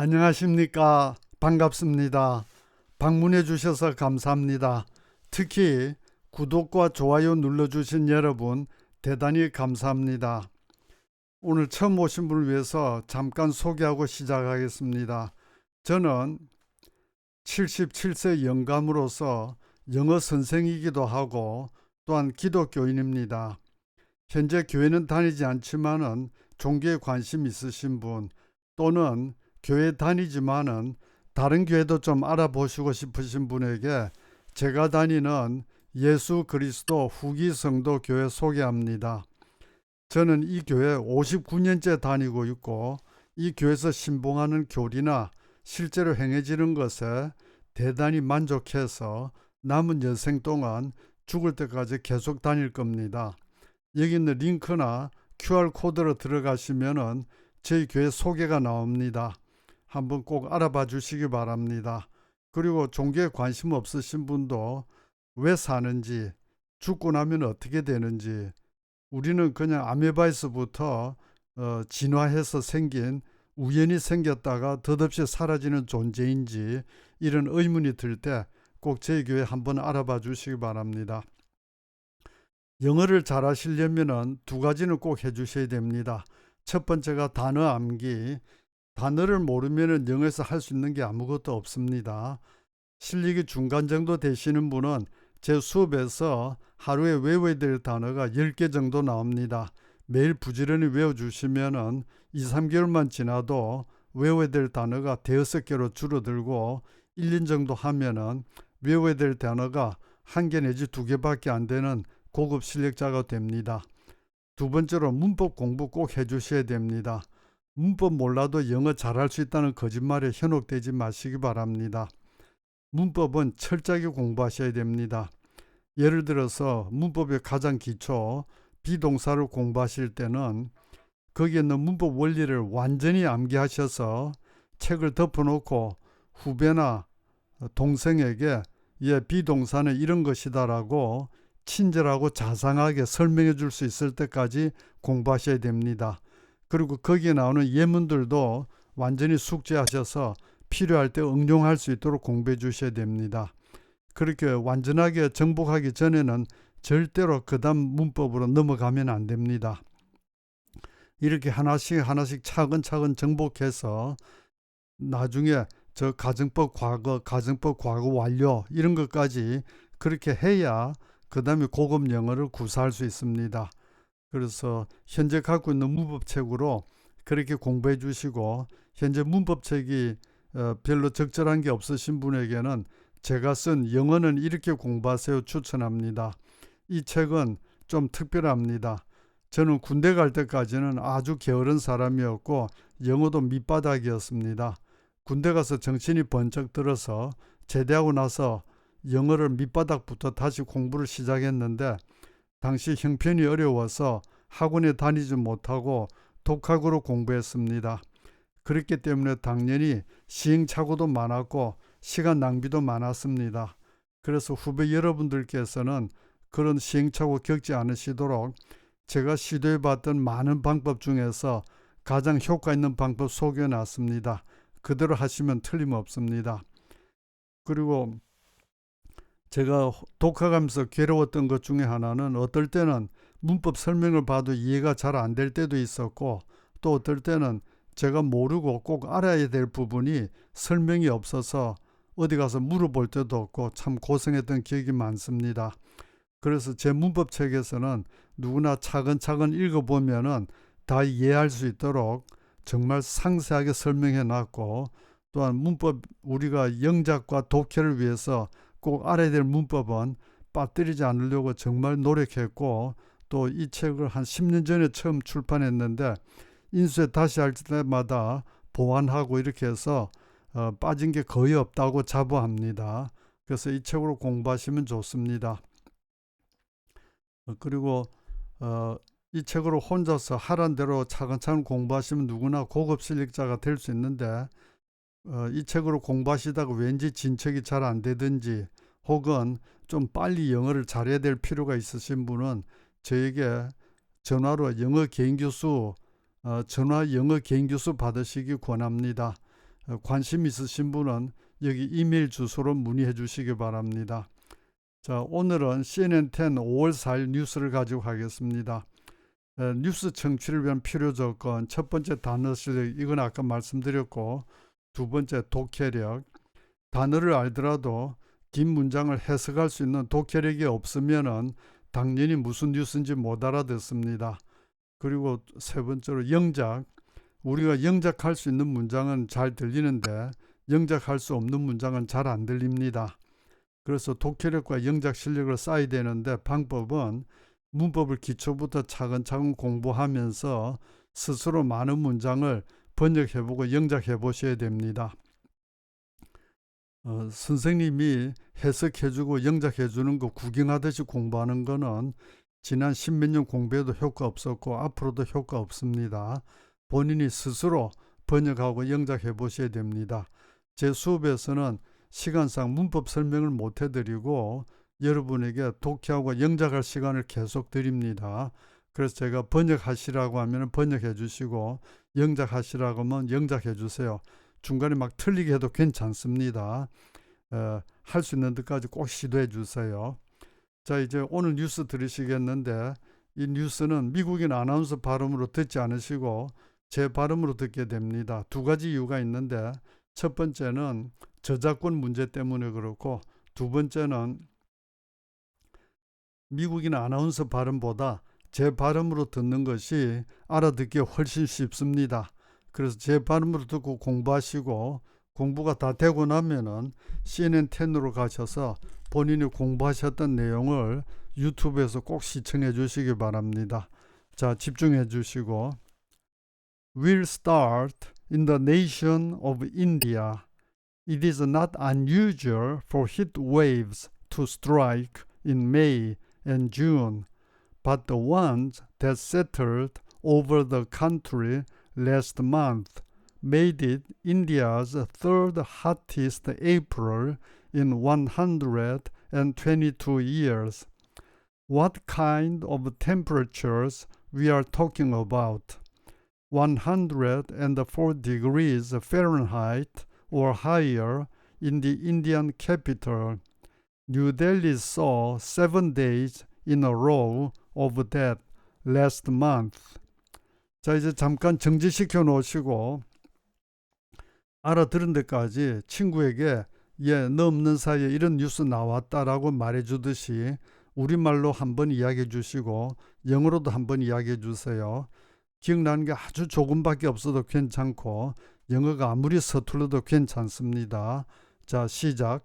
안녕하십니까. 반갑습니다. 방문해 주셔서 감사합니다. 특히 구독과 좋아요 눌러주신 여러분 대단히 감사합니다. 오늘 처음 오신 분을 위해서 잠깐 소개하고 시작하겠습니다. 저는 77세 영감으로서 영어 선생이기도 하고 또한 기독교인입니다. 현재 교회는 다니지 않지만은 종교에 관심 있으신 분 또는 교회 다니지만은 다른 교회도 좀 알아보시고 싶으신 분에게 제가 다니는 예수 그리스도 후기 성도 교회 소개합니다. 저는 이 교회 59년째 다니고 있고 이 교회에서 신봉하는 교리나 실제로 행해지는 것에 대단히 만족해서 남은 여생 동안 죽을 때까지 계속 다닐 겁니다. 여기 있는 링크나 QR코드로 들어가시면은 저희 교회 소개가 나옵니다. 한번 꼭 알아봐 주시기 바랍니다. 그리고 종교에 관심 없으신 분도 왜 사는지, 죽고 나면 어떻게 되는지, 우리는 그냥 아메바에서부터 어, 진화해서 생긴 우연히 생겼다가 덧없이 사라지는 존재인지 이런 의문이 들 때 꼭 저희 교회 한번 알아봐 주시기 바랍니다. 영어를 잘 하시려면 두 가지는 꼭 해주셔야 됩니다. 첫 번째가 단어 암기. 단어를 모르면 영어에서 할 수 있는 게 아무것도 없습니다. 실력이 중간 정도 되시는 분은 제 수업에서 하루에 외워야 될 단어가 10개 정도 나옵니다. 매일 부지런히 외워주시면 2, 3개월만 지나도 외워야 될 단어가 대여섯 개로 줄어들고 1, 년 정도 하면은 외워야 될 단어가 한 개 내지 두 개밖에 안 되는 고급 실력자가 됩니다. 두 번째로 문법 공부 꼭 해주셔야 됩니다. 문법 몰라도 영어 잘할 수 있다는 거짓말에 현혹되지 마시기 바랍니다. 문법은 철저하게 공부하셔야 됩니다. 예를 들어서 문법의 가장 기초 비동사를 공부하실 때는 거기에 있는 문법 원리를 완전히 암기하셔서 책을 덮어놓고 후배나 동생에게 예, 비동사는 이런 것이다라고 친절하고 자상하게 설명해 줄 수 있을 때까지 공부하셔야 됩니다. 그리고 거기에 나오는 예문들도 완전히 숙지하셔서 필요할 때 응용할 수 있도록 공부해 주셔야 됩니다. 그렇게 완전하게 정복하기 전에는 절대로 그 다음 문법으로 넘어가면 안 됩니다. 이렇게 하나씩 하나씩 차근차근 정복해서 나중에 저 가정법 과거, 가정법 과거 완료 이런 것까지 그렇게 해야 그 다음에 고급 영어를 구사할 수 있습니다. 그래서 현재 갖고 있는 문법책으로 그렇게 공부해 주시고 현재 문법책이 어, 별로 적절한 게 없으신 분에게는 제가 쓴 영어는 이렇게 공부하세요 추천합니다. 이 책은 좀 특별합니다. 저는 군대 갈 때까지는 아주 게으른 사람이었고 영어도 밑바닥이었습니다. 군대 가서 정신이 번쩍 들어서 제대하고 나서 영어를 밑바닥부터 다시 공부를 시작했는데 당시 형편이 어려워서 학원에 다니지 못하고 독학으로 공부했습니다. 그렇기 때문에 당연히 시행착오도 많았고 시간 낭비도 많았습니다. 그래서 후배 여러분들께서는 그런 시행착오 겪지 않으시도록 제가 시도해 봤던 많은 방법 중에서 가장 효과 있는 방법 소개해 놨습니다. 그대로 하시면 틀림없습니다. 그리고 제가 독학하면서 괴로웠던 것 중에 하나는 어떨 때는 문법 설명을 봐도 이해가 잘 안 될 때도 있었고 또 어떨 때는 제가 모르고 꼭 알아야 될 부분이 설명이 없어서 어디 가서 물어볼 때도 없고 참 고생했던 기억이 많습니다. 그래서 제 문법 책에서는 누구나 차근차근 읽어보면은 다 이해할 수 있도록 정말 상세하게 설명해 놨고 또한 문법 우리가 영작과 독해를 위해서 꼭 알아야 될 문법은 빠뜨리지 않으려고 정말 노력했고 또 이 책을 한 10년 전에 처음 출판했는데 인쇄 다시 할 때마다 보완하고 이렇게 해서 어, 빠진 게 거의 없다고 자부합니다. 그래서 이 책으로 공부하시면 좋습니다. 어, 그리고 어, 이 책으로 혼자서 하란 대로 차근차근 공부하시면 누구나 고급 실력자가 될 수 있는데 어, 이 책으로 공부하시다가 왠지 진척이 잘 안 되든지 혹은 좀 빨리 영어를 잘해야 될 필요가 있으신 분은 저에게 전화로 영어 개인 교수 어, 전화 영어 개인 교수 받으시기 권합니다. 어, 관심 있으신 분은 여기 이메일 주소로 문의해 주시기 바랍니다. 자, 오늘은 CNN10 5월 4일 뉴스를 가지고 가겠습니다. 에, 뉴스 청취를 위한 필요 조건 첫 번째 단어 실력 이건 아까 말씀드렸고 두 번째 독해력 단어를 알더라도 긴 문장을 해석할 수 있는 독해력이 없으면은 당연히 무슨 뉴스인지 못 알아듣습니다. 그리고 세 번째로 영작 우리가 영작할 수 있는 문장은 잘 들리는데 영작할 수 없는 문장은 잘 안 들립니다. 그래서 독해력과 영작 실력을 쌓아야 되는데 방법은 문법을 기초부터 차근차근 공부하면서 스스로 많은 문장을 번역해보고 영작해보셔야 됩니다. 어, 선생님이 해석해주고 영작해주는 거 구경하듯이 공부하는 거는 지난 십몇 년 공부해도 효과 없었고 앞으로도 효과 없습니다. 본인이 스스로 번역하고 영작해 보셔야 됩니다. 제 수업에서는 시간상 문법 설명을 못 해드리고 여러분에게 독해하고 영작할 시간을 계속 드립니다. 그래서 제가 번역하시라고 하면 번역해 주시고 영작하시라고 하면 영작해 주세요. 중간에 막 틀리게 해도 괜찮습니다. 어, 할수 있는 데까지 꼭 시도해 주세요. 자 이제 오늘 뉴스 들으시겠는데 이 뉴스는 미국인 아나운서 발음으로 듣지 않으시고 제 발음으로 듣게 됩니다. 두 가지 이유가 있는데 첫 번째는 저작권 문제 때문에 그렇고 두 번째는 미국인 아나운서 발음보다 제 발음으로 듣는 것이 알아듣기 훨씬 쉽습니다. 그래서 제 발음으로 듣고 공부하시고 공부가 다 되고 나면은 CNN10으로 가셔서 본인이 공부하셨던 내용을 유튜브에서 꼭 시청해 주시기 바랍니다. 자, 집중해 주시고 will start in the nation of India. It is not unusual for heat waves to strike in May and June, but the ones that settled over the country last month made it India's third hottest April in 122 years. What kind of temperatures we are talking about? 104 degrees Fahrenheit or higher in the Indian capital. New Delhi saw seven days in a row of that last month. 자, 이제 잠깐 정지시켜 놓으시고 알아들은 데까지 친구에게 예, 너 없는 사이에 이런 뉴스 나왔다라고 말해 주듯이 우리말로 한번 이야기해 주시고 영어로도 한번 이야기해 주세요. 기억나는 게 아주 조금밖에 없어도 괜찮고 영어가 아무리 서툴러도 괜찮습니다. 자, 시작.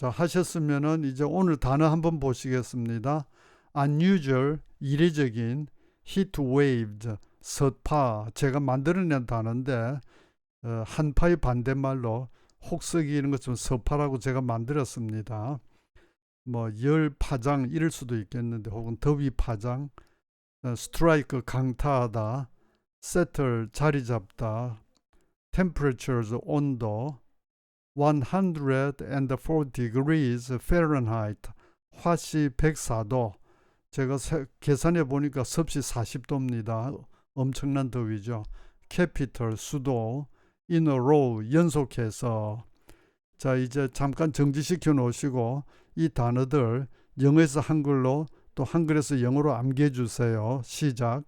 자, 하셨으면은 이제 오늘 단어 한번 보시겠습니다. unusual, 이례적인, heat waves, 서파 제가 만들어낸 단어인데 어, 한파의 반대말로 혹서기 이런 것좀 서파라고 제가 만들었습니다. 뭐 열 파장 이럴 수도 있겠는데 혹은 더위 파장, 어, 스트라이크 강타하다, settle 자리 잡다, temperatures 온도, 104 degrees Fahrenheit 화씨 104도 제가 계산해 보니까 섭씨 40도입니다. 엄청난 더위죠. 캐피털 수도 in a row 연속해서 자 이제 잠깐 정지시켜 놓으시고 이 단어들 영어에서 한글로 또 한글에서 영어로 암기해 주세요. 시작.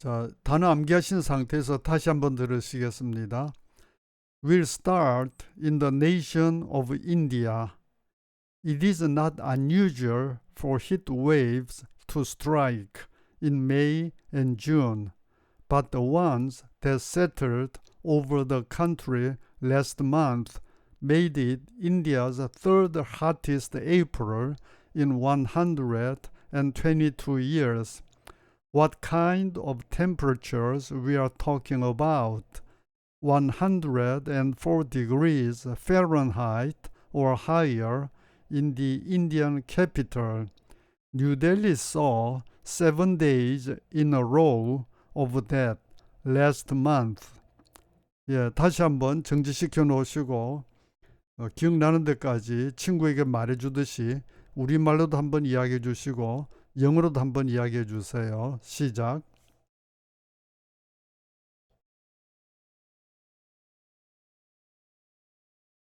자, 단어 암기하신 상태에서 다시 한번 들으시겠습니다. Will start in the nation of India. It is not unusual for heat waves to strike in May and June, but the ones that settled over the country last month made it India's third hottest April in 122 years. What kind of temperatures we are talking about? 104 degrees Fahrenheit or higher in the Indian capital. New Delhi saw seven days in a row of that last month. 예, 다시 한번 정지시켜 놓으시고 어, 기억나는 데까지 친구에게 말해 주듯이 우리말로도 한번 이야기해 주시고 영어로도 한번 이야기해 주세요. 시작.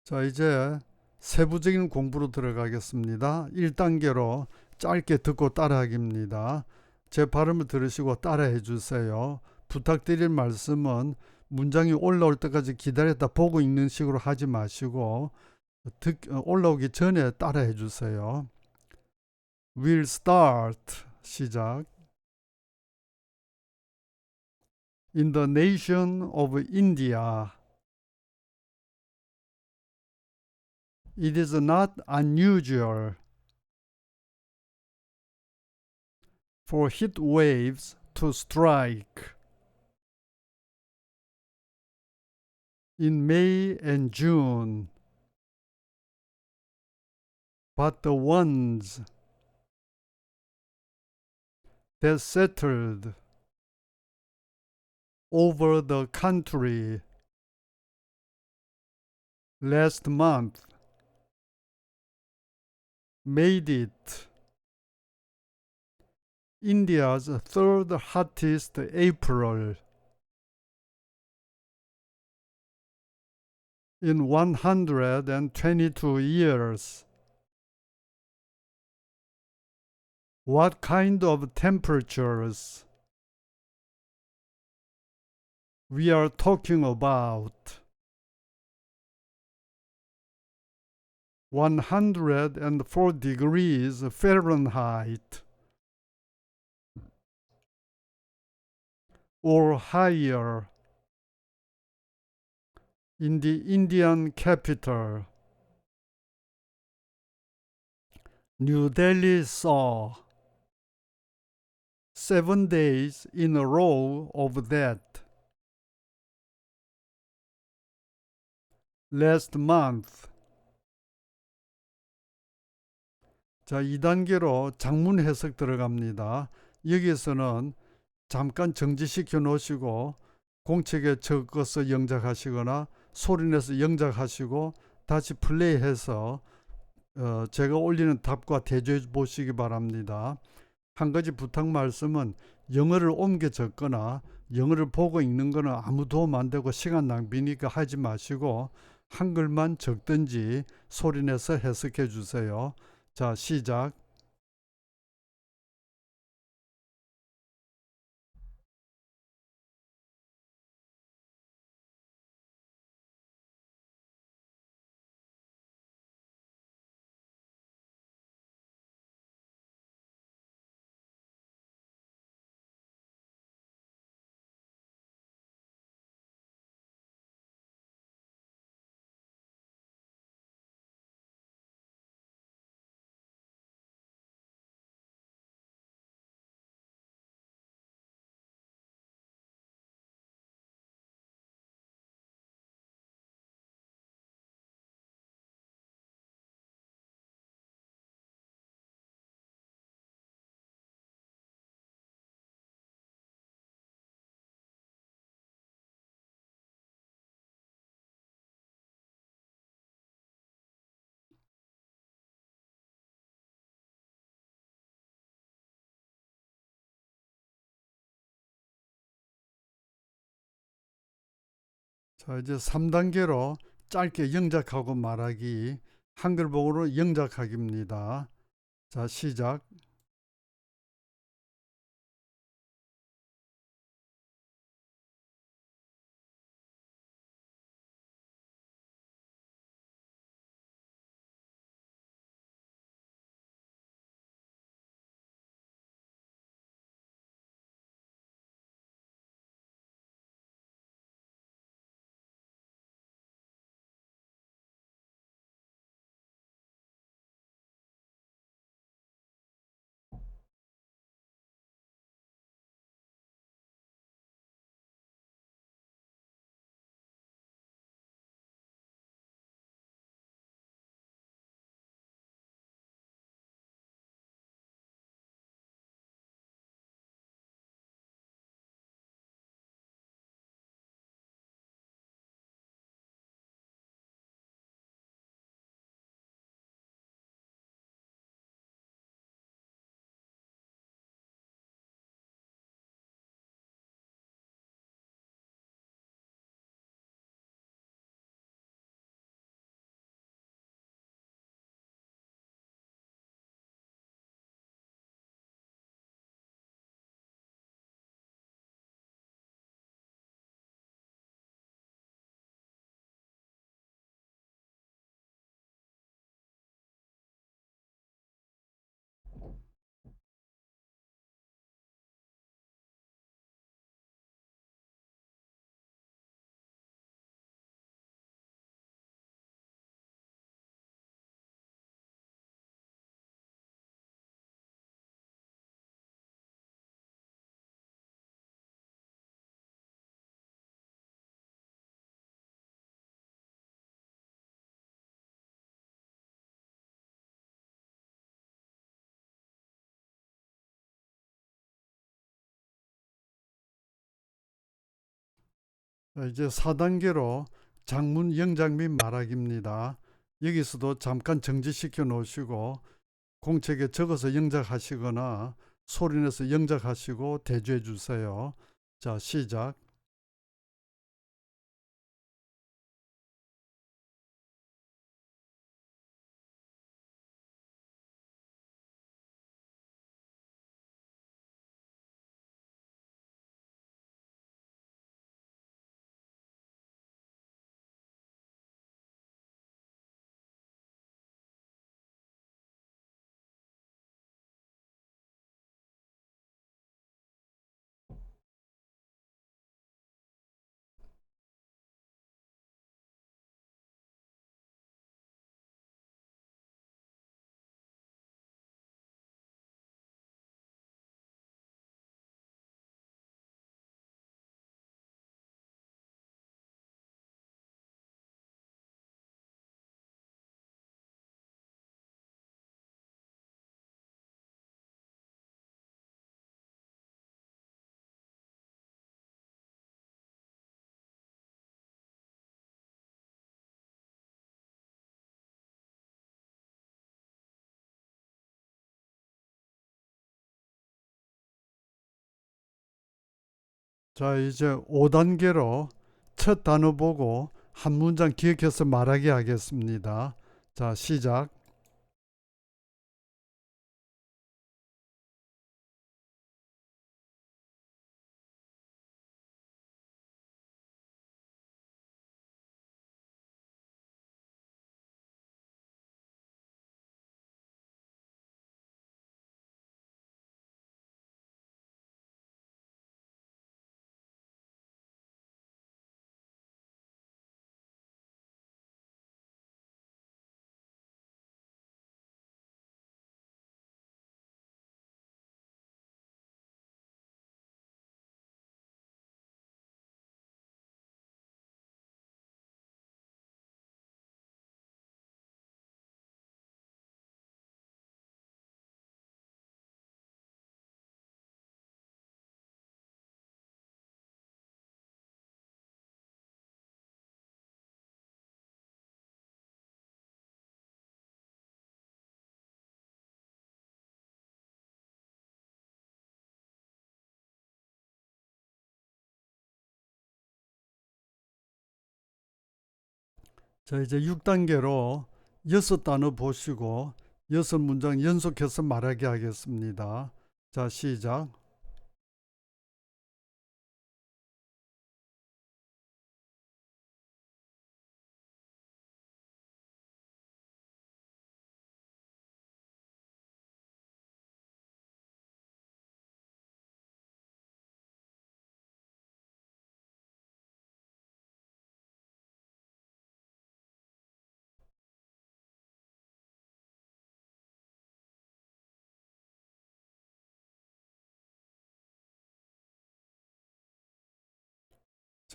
자, 이제 세부적인 공부로 들어가겠습니다. 1단계로 짧게 듣고 따라하기입니다. 제 발음을 들으시고 따라해 주세요. 부탁드릴 말씀은 문장이 올라올 때까지 기다렸다 보고 읽는 식으로 하지 마시고 듣, 올라오기 전에 따라해 주세요. We'll start. 시작. In the nation of India, it is not unusual for heat waves to strike in May and June. But the ones that settled over the country last month made it India's third hottest April in 122 years. What kind of temperatures we are talking about? 104 degrees Fahrenheit or higher in the Indian capital. New Delhi saw seven days in a row of that. Last month. 자, 2단계로 장문 해석 들어갑니다. 여기에서는 잠깐 정지시켜 놓으시고 공책에 적어서 영작하시거나 소리내서 영작하시고 다시 플레이해서 어, 제가 올리는 답과 대조해 보시기 바랍니다. 한 가지 부탁 말씀은 영어를 옮겨 적거나 영어를 보고 읽는 거는 아무 도움 안 되고 시간 낭비니까 하지 마시고 한글만 적든지 소리내서 해석해 주세요. 자, 시작. 자, 이제 3단계로 짧게 영작하고 말하기 한글복으로 영작하기입니다. 자, 시작. 이제 4단계로 장문 영작 및 말하기입니다. 여기서도 잠깐 정지시켜 놓으시고 공책에 적어서 영작하시거나 소리내서 영작하시고 대조해 주세요. 자, 시작. 자, 이제 5단계로 첫 단어 보고 한 문장 기억해서 말하게 하겠습니다. 자, 시작. 자, 이제 6단계로 여섯 단어 보시고 여섯 문장 연속해서 말하게 하겠습니다. 자, 시작.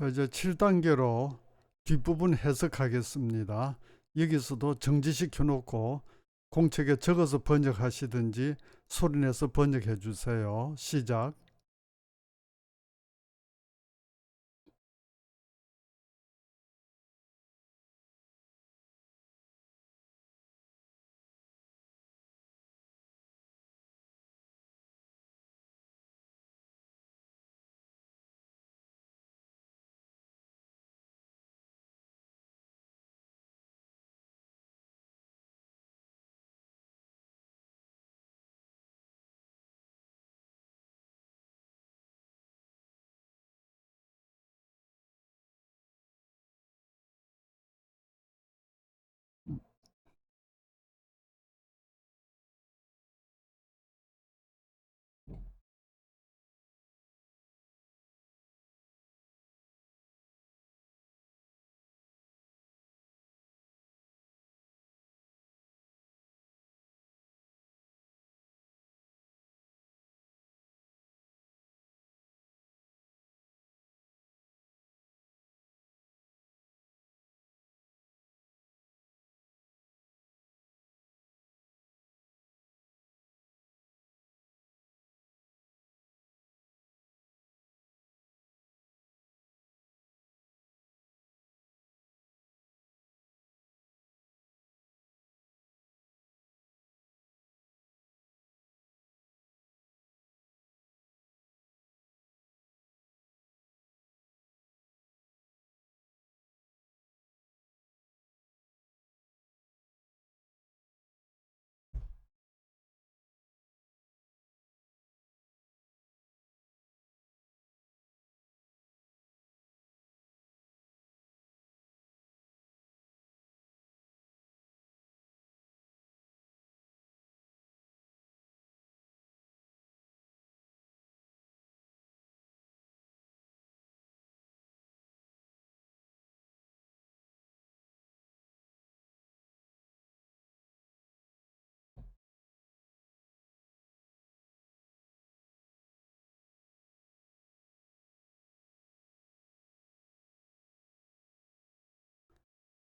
자, 이제 7단계로 뒷부분 해석하겠습니다. 여기서도 정지시켜 놓고 공책에 적어서 번역하시든지 소리내서 번역해 주세요. 시작.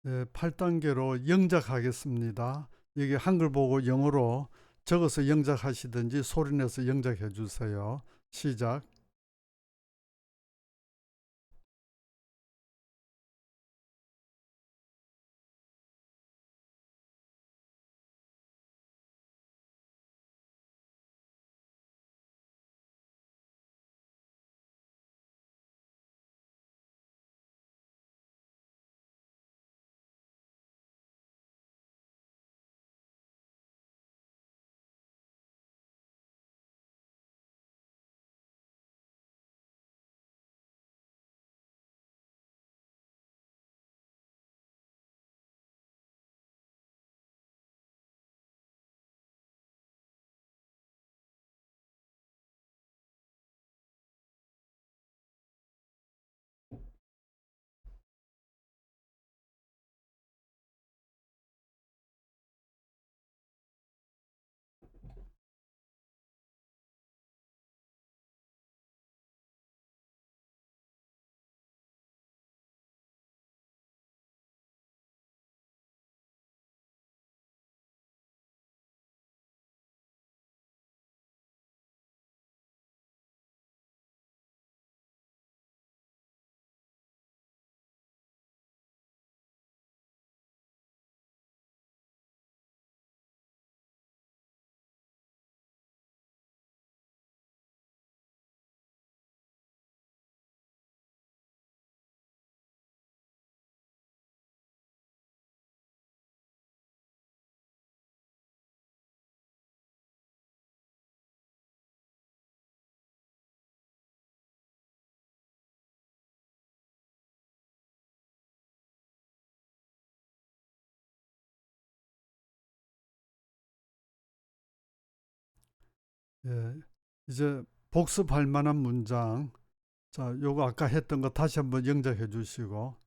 예, 8단계로 영작하겠습니다. 여기 한글 보고 영어로 적어서 영작하시든지 소리내서 영작해 주세요. 시작. 예, 이제 복습할 만한 문장. 자, 요거 아까 했던 거 다시 한번 영작해 주시고.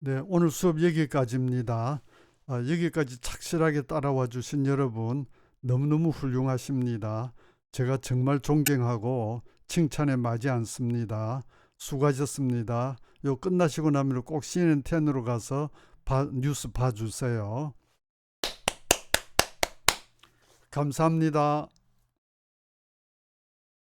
네, 오늘 수업 여기까지입니다. 아, 여기까지 착실하게 따라와 주신 여러분 너무너무 훌륭하십니다. 제가 정말 존경하고 칭찬에 마지 않습니다. 수고하셨습니다. 요 끝나시고 나면 꼭 CNN10으로 가서 봐- 뉴스 봐주세요. 감사합니다.